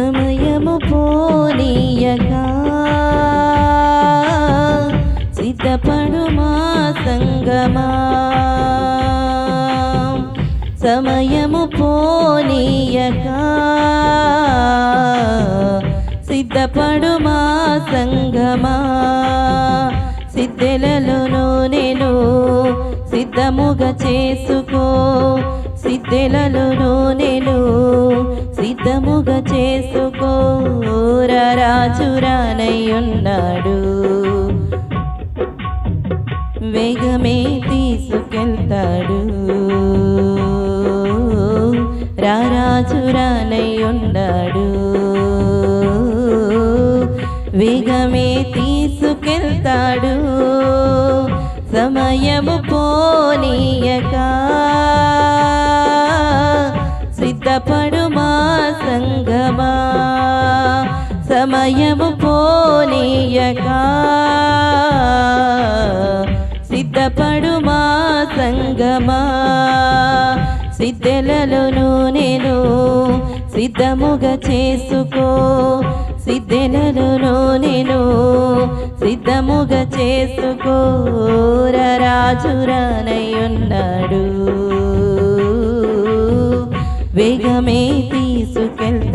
సమయము పోనీయగా సిద్ధపడు మా సంగమా. సమయము పోనీయగా సిద్ధపడు మా సంగమా. సిద్ధెలలోనూ నేను సిద్ధముగా చేసుకో. సిద్ధెలలోనూ నేను సిద్ధముగా చేసుకో. రాజురానయ్యున్నాడు వేగమే తీసుకెళ్తాడు. రారాజురానయ్యున్నాడు. వేగమే తీసుకెళ్తాడు. సమయము పోనీయక. సిద్ధపడి సమయము పోనీయక. సిద్ధపడు మా సంగమా? సిద్ధెలలోను నేను సిద్ధముగా చేసుకో. సిద్ధెలలోను నేను సిద్ధముగా చేసుకో. రాజురానయ్యున్నాడు వేగమే తీసుకెళ్తాడు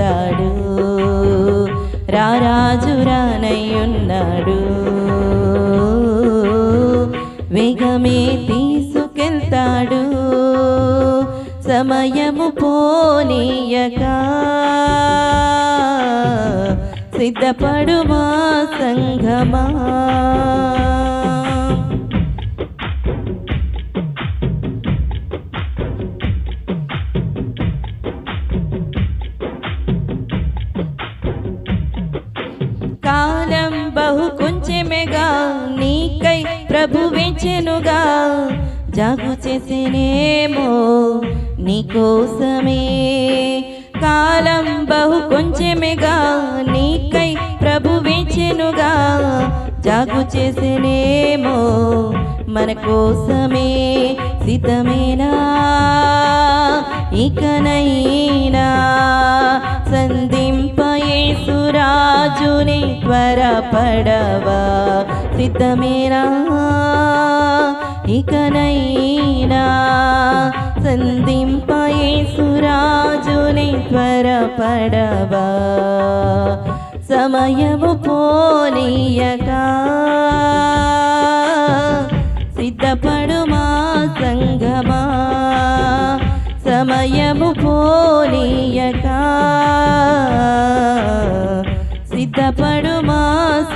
సమయము పోనీయక. సిద్ధపడుమా సంఘమా? కాలం బహు కొంచెమెగా నీకై ప్రభు వెంచెనుగా. జాగు చేసినేమో నీకోసమే కాలం బహు కొంచెమేగా నీకై ప్రభు వెంచెనుగా. జాగు చేసినేమో మన కోసమే సిద్ధమేనా? ఇకనైనా సంధింపయేసురాజుని త్వరపడవా? సిద్ధమేనా? ఇకనైనా సంధింపయేసురాజుని త్వరపడవా సమయము పోనీయగా సిద్ధపడుమా సంగమా. సమయము పోనీయక సిద్ధపడుమా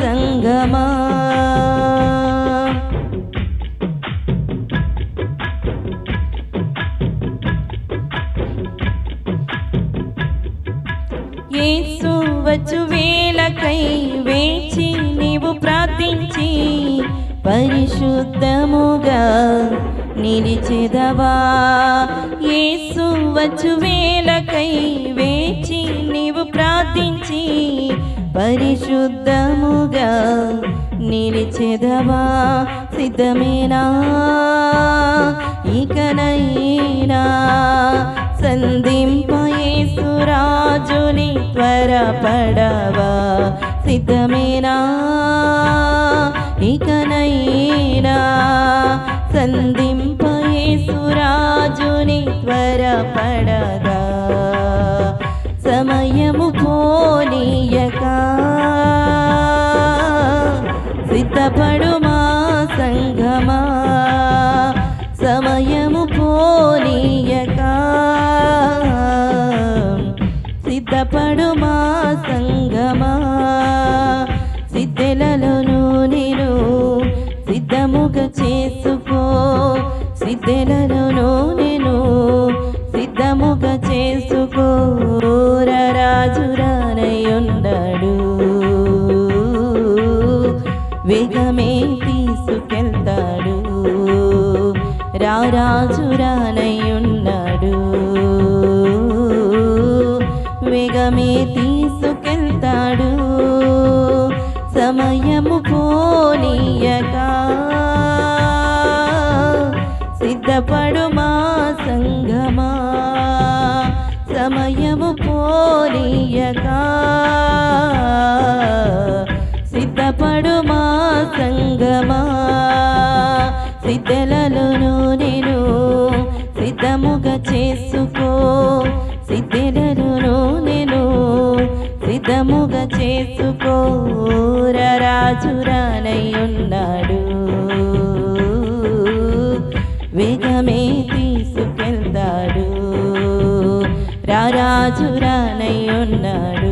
సంగమా. యేసు వచ్చు వేలకై వేచి నీవు ప్రార్థించి పరిశుద్ధముగా నిలిచెదవా? యేసు వచ్చు వేలకై వేచి నీవు ప్రార్థించి పరిశుద్ధముగా నిలిచెదవా? సిద్ధమేనా? ఇకనైనా సంధింపయేసురా రాజుని త్వరపడవా సిద్ధమేనా? ఇకనైనా సంధింపయేసురాజుని త్వరపడగా సమయము సిద్ధెలలోను నేను సిద్ధముగ చేసుకో రాజురానయ్యున్నాడు వేగమే తీసుకెళ్తాడు. రారాజురానయ్యున్నాడు వేగమే తీసుకెళ్తాడు. సమయము పోనీయగా త్వరపడుమా సంగమా? సమయము పోనీయక. సిద్ధపడుమా సంగమా? సిద్ధలలోనూ నేను సిద్ధముగా చేసుకో. సిద్ధలలోనూ నేను సిద్ధముగా చేసుకో. ఉన్నాడు. రాజురానై ఉన్నాడు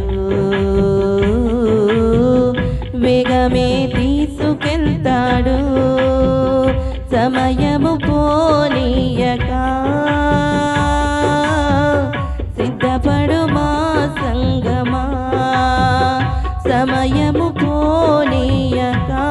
వేగమే తీసుకెళ్తాడు. సమయము పోనీయక. సిద్ధపడు మా సంగమా. సమయము పోనీయకా.